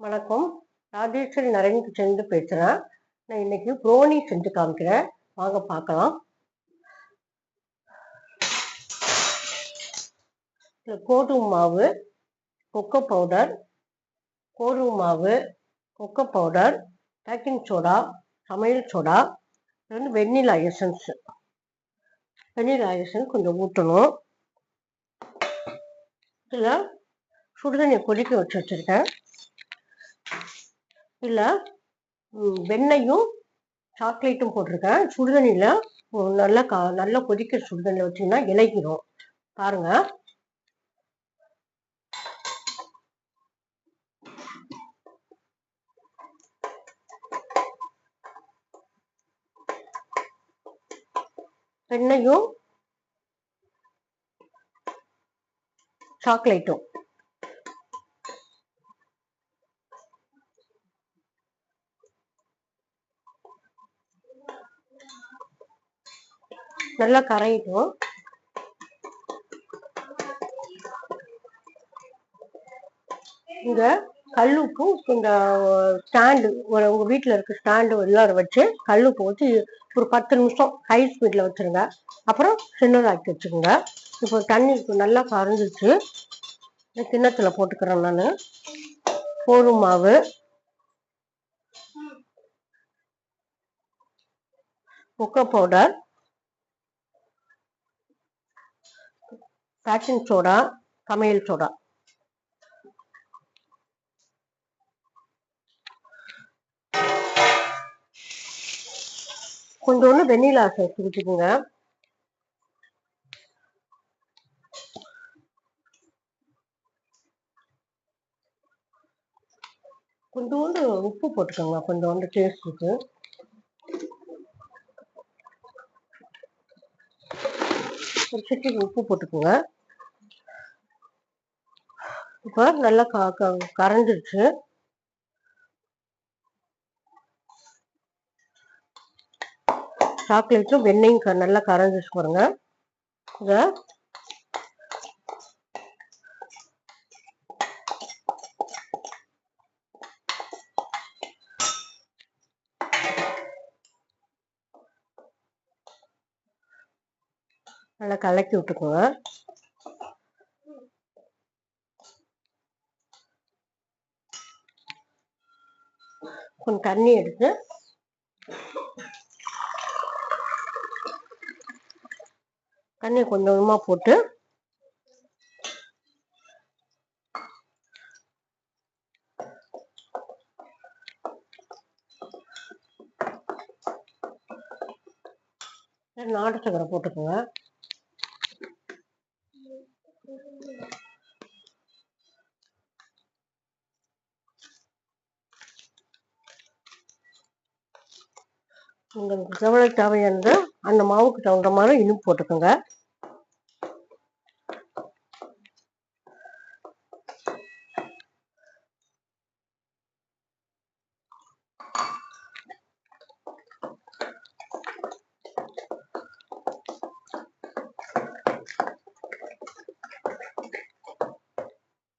வணக்கம். ராஜேஸ்வரி நரேன் கிச்சன்லேருந்து பேசுகிறேன் நான் இன்னைக்கு ப்ரோனி செஞ்சு காமிக்கிறேன். வாங்க பார்க்கலாம். இதில் கோதுமை மாவு கொக்கோ பவுடர் கோதுமை மாவு கொக்கோ பவுடர் பேக்கிங் சோடா சமையல் சோடா இது வந்து வெண்ணிலா எசன்ஸ் வெண்ணிலா எசன்ஸ் கொஞ்சம் ஊற்றணும் இதில் சுடுதண்ணியை கொதிக்க வச்சு வச்சுருக்கேன். இதில் வெண்ணையும் சாக்லேட்டும் போட்டிருக்கேன். சுடுதண்ணியில் நல்லா கா நல்லா கொதிக்கிற சுடுதண்ணியில் வச்சிங்கன்னா இலகிடும் பாருங்க. வெண்ணையும் சாக்லேட்டும். நல்லா கரையிட்டும். இங்க உப்பு இந்த ஸ்டாண்டு ஒரு உங்க வீட்டில் இருக்க ஸ்டாண்டு எல்லாரும் வச்சு கல் உப்பு வச்சு ஒரு பத்து நிமிஷம் ஹை ஸ்பீடில் வச்சிருங்க. அப்புறம் சின்னதாக்கி வச்சுக்கோங்க. இப்போ தண்ணி நல்லா கரைஞ்சிச்சு இந்த கிண்ணத்தில் போட்டுக்கிறேன் நான். போரும் மாவு. கொக்கோ பவுடர் பேக்கிங் சோடா சமையல் சோடா கொஞ்சோண்டு வெண்ணிலா சேர்த்து ஊற்றிக்கோங்க கொஞ்சோண்டு உப்பு போட்டுக்கோங்க கொஞ்சோண்டு டேஸ்ட்டுக்கு ஒரு சிட்டி உப்பு போட்டுக்கோங்க. இப்போ நல்லா க க- கரைஞ்சிருச்சு. சாக்லேட்டும் வெண்ணையும் க- நல்லா கரைஞ்சிச்சு பாருங்க. இதை நல்லா கலக்கி விட்டுக்கோங்க. கொஞ்சம் தண்ணி எடுத்து தண்ணி கொஞ்சம் கொஞ்சமாக போட்டு நாட்டு சக்கரை போட்டுக்கோங்க. உங்களுக்கு எவ்வளவு தேவையானது அந்த மாவுக்கு தகுந்த மாதிரி இனிப்பு போட்டுக்கோங்க.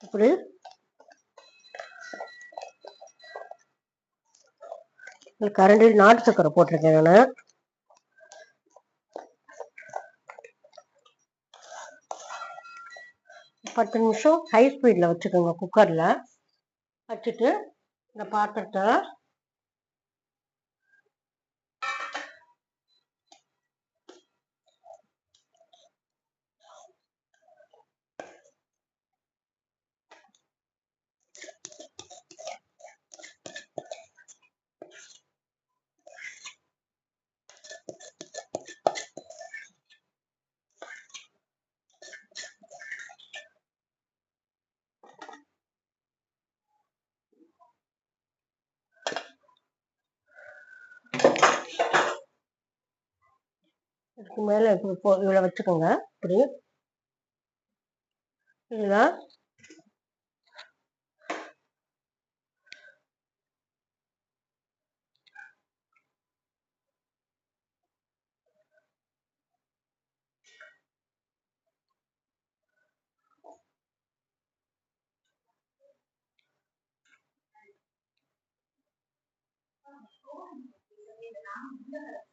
இப்படி கரண்டில் நாட்டு சக்கரை போட்டிருக்கேன் நான். பத்து நிமிஷம் ஹை ஸ்பீடில் வச்சுக்கோங்க குக்கரில் வச்சுட்டு இந்த பாத்திரத்தை இதுக்கு மேலே இவ்வளவு வச்சுக்கோங்க இப்படி இதில் Thank.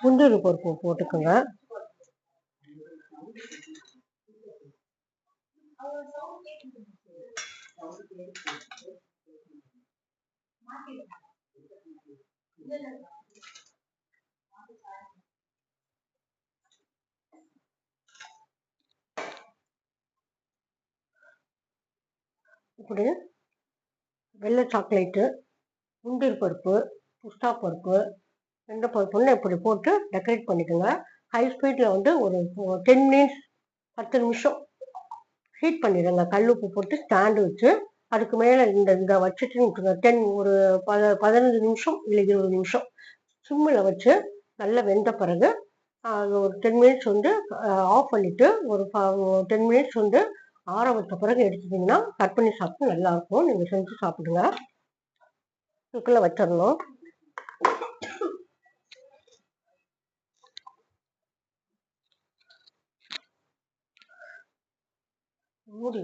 முந்திரி பருப்பு போட்டுக்கோங்க. இப்படி வெள்ளை சாக்லேட்டு முந்திரி பருப்பு புஸ்தா பருப்பு எந்த பொண்ணை இப்படி போட்டு டெக்கரேட் பண்ணிக்கோங்க. ஹை ஸ்பீடில் வந்து ஒரு டென் மினிட்ஸ் பத்து நிமிஷம் ஹீட் பண்ணிடுங்க. கல் உப்பு போட்டு ஸ்டாண்டு வச்சு அதுக்கு மேலே இந்த இதை வச்சுட்டு விட்டுருங்க டென் ஒரு பத பதினஞ்சு நிமிஷம் இல்லை இருபது நிமிஷம். சிம்மில் வச்சு நல்லா வெந்த பிறகு ஒரு டென் மினிட்ஸ் வந்து ஆஃப் பண்ணிவிட்டு ஒரு டென் மினிட்ஸ் வந்து ஆற வச்ச பிறகு எடுத்துட்டிங்கன்னா கட் பண்ணி சாப்பிட்டு நல்லாயிருக்கும் நீங்கள் செஞ்சு சாப்பிடுங்க. இதுக்குள்ளே வச்சிடணும். மூடி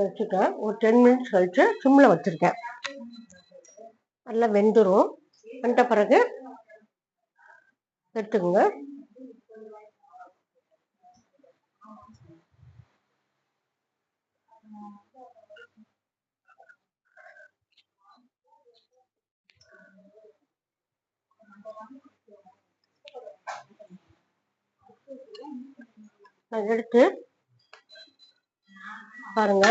வச்சுட்டேன். ஒரு டென் மினிட்ஸ் கழிச்சு சிம்மில் வச்சுருக்கேன். நல்லா வெந்துடும் வந்த பிறகு எடுத்துக்கோங்க. நான் எடுத்து பாருங்க.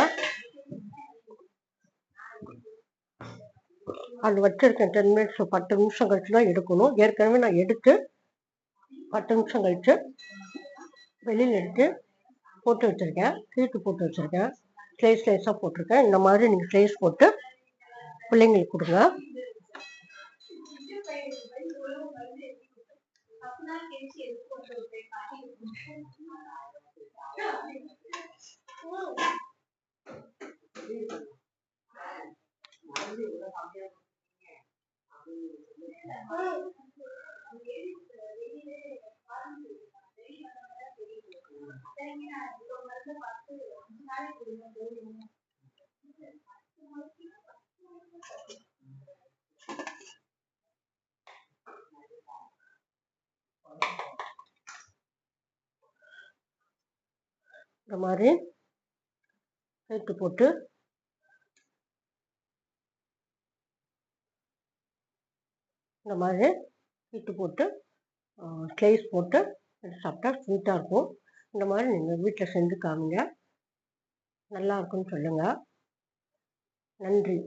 அது வச்சிருக்கேன். டென் மினிட்ஸ் பத்து நிமிஷம் கழிச்சு தான் எடுக்கணும். ஏற்கனவே நான் எடுத்து பத்து நிமிஷம் கழிச்சு வெளியில் எடுத்து போட்டு வச்சிருக்கேன். ஹீட்டு போட்டு வச்சுருக்கேன். ஸ்லைஸ் ஸ்லைஸாக போட்டிருக்கேன். இந்த மாதிரி நீங்கள் ஸ்லைஸ் போட்டு பிள்ளைங்களுக்கு கொடுங்க. பார்த்து இந்த மாதிரி சேர்த்து போட்டு இந்த மாதிரி ஹீட்டு போட்டு ஸ்லைஸ் போட்டு சாப்பிட்டா ஸ்வீட்டாக இருக்கும். இந்த மாதிரி நீங்கள் வீட்டில் செஞ்சு காமிங்க. நல்லா இருக்குன்னு சொல்லுங்கள் நன்றி.